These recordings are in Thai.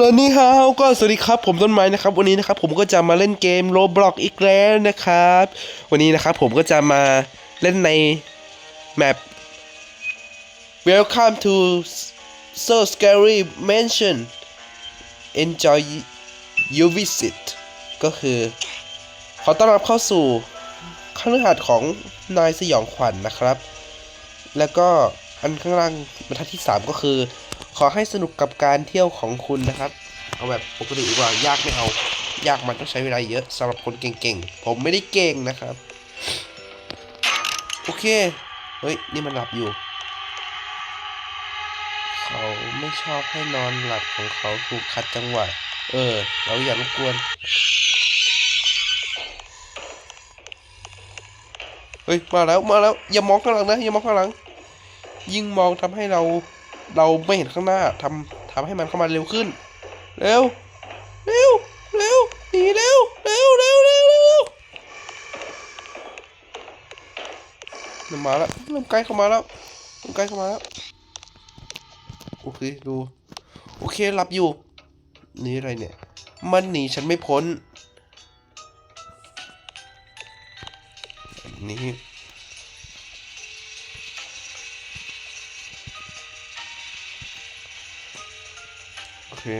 แล้วนี่ฮะก็สวัสดีครับผมต้นไม้นะครับ วันนี้นะครับผมก็จะมาเล่นเกม Roblox อีกแล้วนะครับ วันนี้นะครับผมก็จะมาเล่นในแมป Welcome to So Scary Mansion Enjoy your visit ก็คือ ขอต้อนรับเข้าสู่คฤหาสน์ของนายสยองขวัญนนะครับ แล้วก็อันข้างล่างบรรทัดที่ 3 ก็คือ ขอให้สนุกกับการเที่ยวของคุณนะครับ เอาแบบปกติดีกว่ายากไม่เอา ยากมันต้องใช้เวลาเยอะสำหรับคนเก่งๆ ผมไม่ได้เก่งนะครับ โอเค เฮ้ย นี่มันหลับอยู่ เขาไม่ชอบให้นอนหลับของเขาถูกขัดจังหวะ เออ เราอย่ารบกวน เฮ้ย มาแล้ว มาแล้ว อย่ามองข้างหลังนะ อย่ามองข้างหลัง ยิ่งมองทำให้เรา เราไม่เห็นข้างหน้าทำทำให้มันเข้ามาเร็วขึ้น เร็ว เร็ว เร็วหนีเร็ว เร็วเร็วเร็วเร็วมันมาแล้วเริ่มใกล้เข้ามาแล้วเริ่มใกล้เข้ามาแล้ว โอเค ดู โอเคหลับอยู่ นี่อะไรเนี่ย มันหนีฉันไม่พ้นอัน เค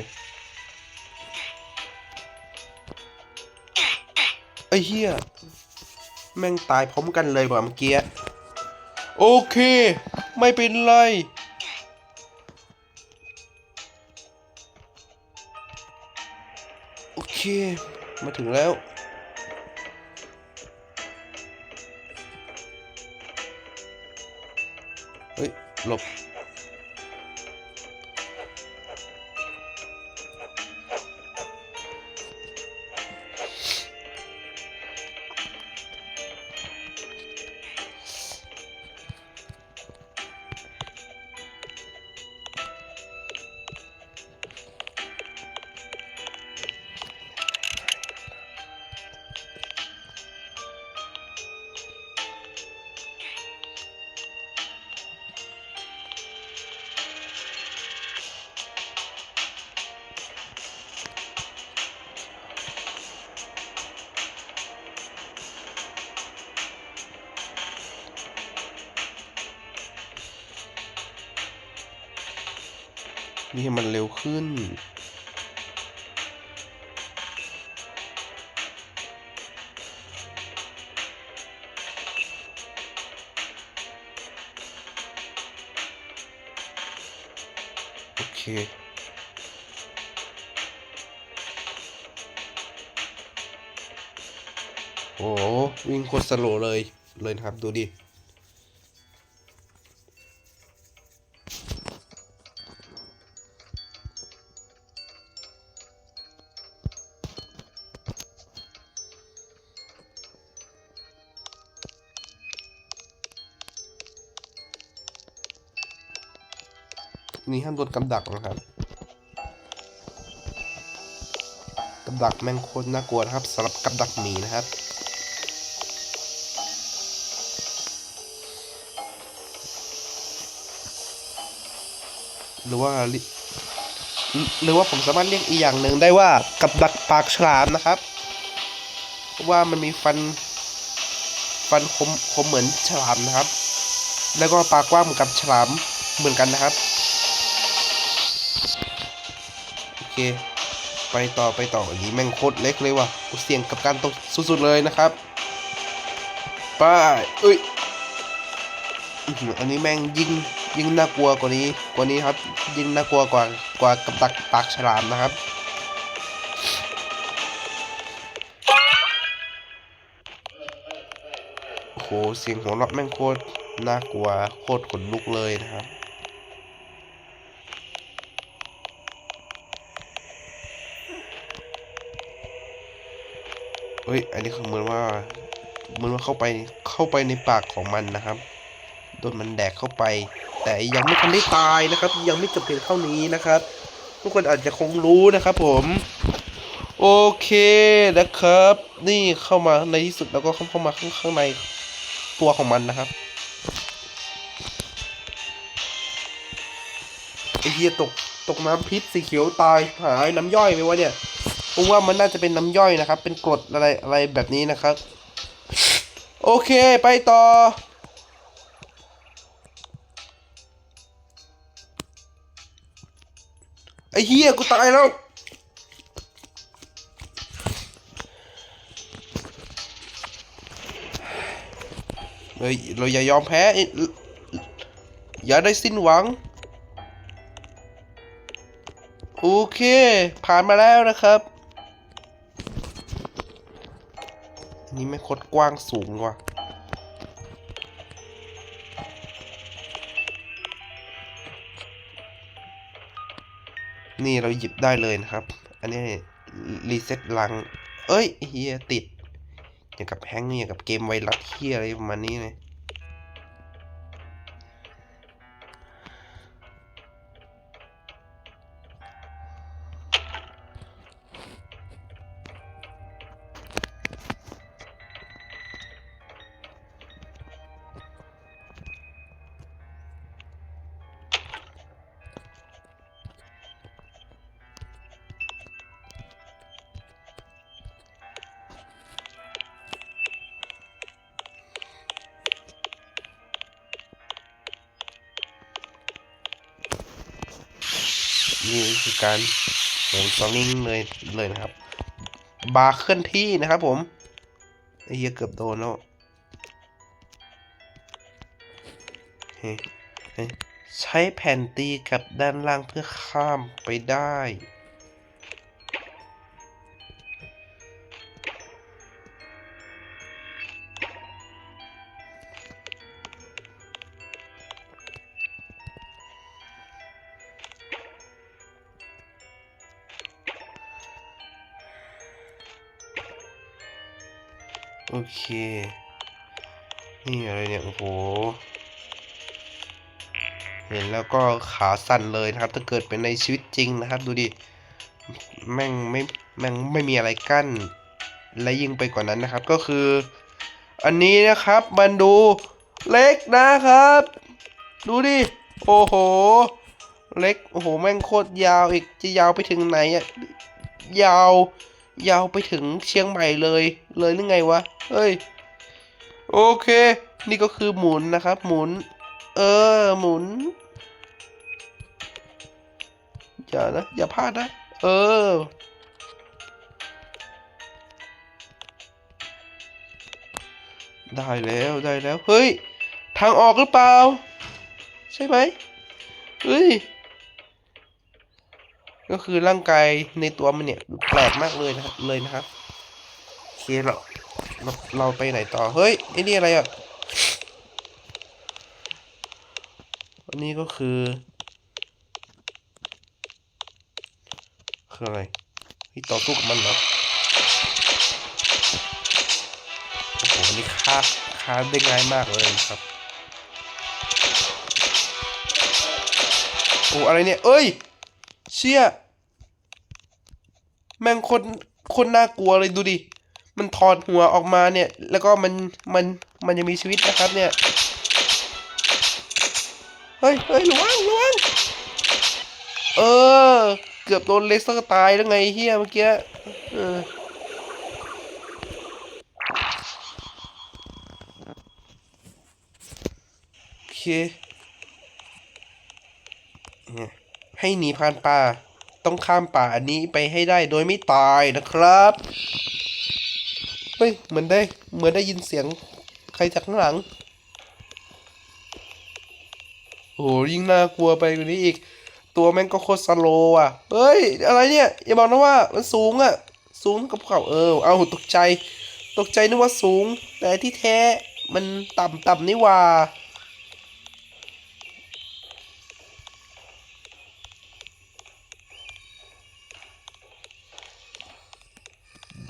ไอ้เหี้ยแม่งตายพร้อมกันเลยว่ะเมื่อกี้ โอเค ไม่เป็นไร โอเค มาถึงแล้ว เฮ้ย หลบ นี่ให้มันเร็วขึ้น โอเคโอ้โหวิ่งโคตรสโลเลยเลยนะครับ ดูดิ นี่ห้ามโดนกับดักนะครับกับดักแมงโคตรน่ากลัวนะครับสำหรับกับดักหมีนะครับหรือว่าหรือว่าผมสามารถเรียกอีกอย่างหนึ่งได้ว่ากับดักปากฉลามนะครับเพราะว่ามันมีฟันฟันคมคมเหมือนฉลามนะครับ แล้วก็ปากกว้างเหมือนกับฉลามเหมือนกันนะครับ โอเค ไปต่อไปต่ออันนี้แม่งโคตรเล็กเลยว่ะกูเสี่ยงกับการตกสุดๆเลยนะครับไป้าเอ้ยอันนี้แม่งยิงยิงน่ากลัวกว่านี้กว่านี้ครับ ยิงน่ากลัวกว่ากว่ากับดักปากฉลามนะครับโอ้โหเสียงหัวเราะแม่งโคตรน่ากลัวโคตรขนลุกเลยนะครับ ฮ้ย อันนี้คือเหมือนว่าเหมือนว่าเข้าไปเข้าไปในปากของมันนะครับโดนมันแดกเข้าไป แต่ยังไม่ทันได้ตายนะครับ ยังไม่จบเพียงเท่านี้นะครับ ทุกคนอาจจะคงรู้นะครับผมโอเคนะครับ นี่เข้ามาในที่สุดแล้วก็เข้าขามาข้างข้างในตัวของมันนะครับไอเหี้ยตกตกน้ำพิษสีเขียวตายหายน้ำย่อยไปวะเนี่ย ผมว่ามันน่าจะเป็นน้ำย่อยนะครับ เป็นกรดอะไรอะไรแบบนี้นะครับ โอเคไปต่อ ไอ้เฮียกูตายแล้วเฮ้ยเราอย่ายอมแพ้ อยอย่าได้สิ้นหวัง โอเค ผ่านมาแล้วนะครับ นี่ไม่คดกว้างสูงว่ะนี่เราหยิบได้เลยนะครับ อันนี้รีเซ็ตลัง เอ้ยเฮียติด อย่างกับแฮงก์อย่างกับเกมไวรัสเฮียอะไรประมาณนี้เลย คือการโหนสลิงเลยเลยนะครับ บาร์เคลื่อนที่นะครับผมไอ้เหี้ยเกือบโดนแล้วใช้แผ่นตีกับด้านล่างเพื่อข้ามไปได้ โอเค นี่อะไรเนี่ย โอ้โห เห็นแล้วก็ขาสั่นเลยนะครับ ถ้าเกิดเป็นในชีวิตจริงนะครับ ดูดิ แม่งไม่แม่งไม่มีอะไรกั้น และยิ่งไปกว่านั้นนะครับ ก็คือ อันนี้นะครับ มันดูเล็กนะครับ ดูดิ โอ้โห เล็ก โอ้โห แม่งโคตรยาวอีก จะยาวไปถึงไหนอะยาว ยาวไปถึงเชียงใหม่เลย เลยหรือไงวะ เฮ้ย โอเค นี่ก็คือหมุนนะครับ หมุน เออ หมุน อย่านะ อย่าพลาดนะ เออ ได้แล้วได้แล้ว เฮ้ย ทางออกหรือเปล่า ใช่ไหมเฮ้ย ก็คือร่างกายในตัวมันเนี่ยแปลกมากเลยนะครับเลยนะครับโอเคเราเราเราไปไหนต่อเฮ้ยไอ้นี่อะไรอะอันนี้ก็คือ คืออะไรที่ต่อสู้กับมันเหรอโอ้โหอันนี้ฆ่าฆ่าได้ง่ายมากเลยครับโอ้อะไรเนี่ยเอ้ย เชี่ยแม่งคนคนน่ากลัวเลยดูดิ มันถอดหัวออกมาเนี่ย แล้วก็มันมันมันยังมีชีวิตนะครับเนี่ย เฮ้ยเฮ้ยระวังระวังเออ เกือบโดนเลสเซอร์ตายแล้วไงเฮียเมื่อกี้เออโอเคเนี่ย ให้หนีผ่านป่า ต้องข้ามป่าอันนี้ไปให้ได้โดยไม่ตายนะครับเฮ้ยเหมือนได้เหมือนได้ยินเสียงใครจากข้างหลังโอ้ยิ่งน่ากลัวไปกว่านี้อีก ตัวแม่งก็โคตรสโลว์อะเฮ้ย อะไรเนี่ย อย่าบอกนะว่ามันสูงอะ สูงกับเขาเออ เอาตกใจ ตกใจนึกว่าสูง แต่ที่แท้มันต่ำต่ำนี่ว่า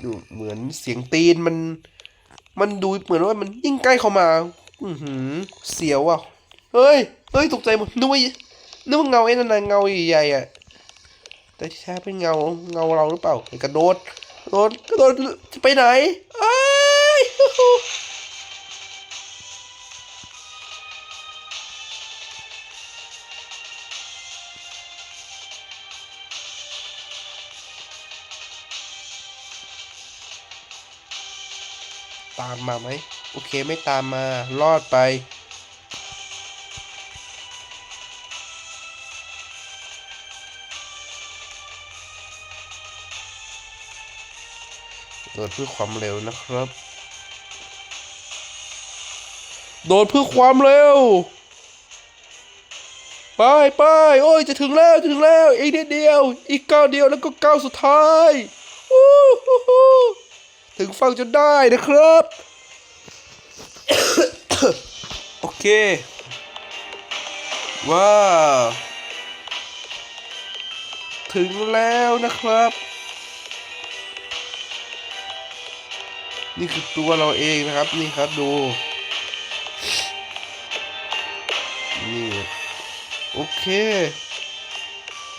ดูเหมือนเสียงตีนมัน มันดูเหมือนว่ามันยิ่งใกล้เข้ามา อือหือ เสียวอะ เฮ้ย เฮ้ยตกใจหมดนึกว่านึกว่าเงาไอ้นั่นนะเงาใหญ่ๆอะ แต่ที่แท้เป็นเงาเงาเราหรือเปล่า กระโดดกระโดดกระโดดจะไปไหนอ้า ตามมาไหมโอเคไม่ตามมารอดไป โดดเพื่อความเร็วนะครับ โดดเพื่อความเร็ว ไปไปโอ้ยจะถึงแล้วจะถึงแล้ว อีกนิดเดียว อีกก้าวเดียวแล้วก็ก้าวสุดท้ายวู้ฮู้ฮู้ ถึงฟังจนได้นะครับ โอเค ว้าว ถึงแล้วนะครับ นี่คือตัวเราเองนะครับ นี่ครับดู นี่ โอเค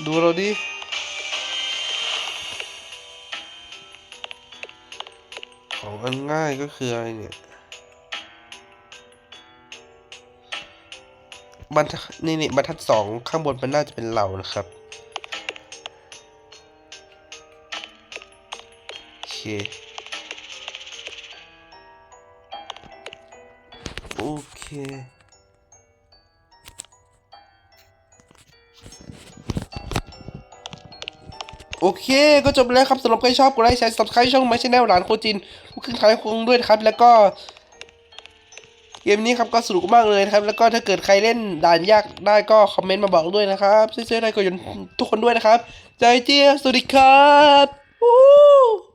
ดูเราดิ อันง่ายก็คืออะไรเนี่ย บรรทัดนี่นี่บรรทัดสองข้างบนมันน่าจะเป็นเรานะครับ โอเค โอเค โอเค ก็จบไปแล้วครับสำหรับใครชอบกดไลค์แชร์สับสไครต์ช่องไม่ใช่แนวหลานโคจินลูกครึ่งไทยคงด้วยครับ แล้วก็เกมนี้ครับก็สนุกมากเลยนะครับ แล้วก็ถ้าเกิดใครเล่นด่านยากได้ก็คอมเมนต์มาบอกด้วยนะครับช่วยๆได้ก็ยนทุกคนด้วยนะครับ ใจเจียสวัสดีครับวู้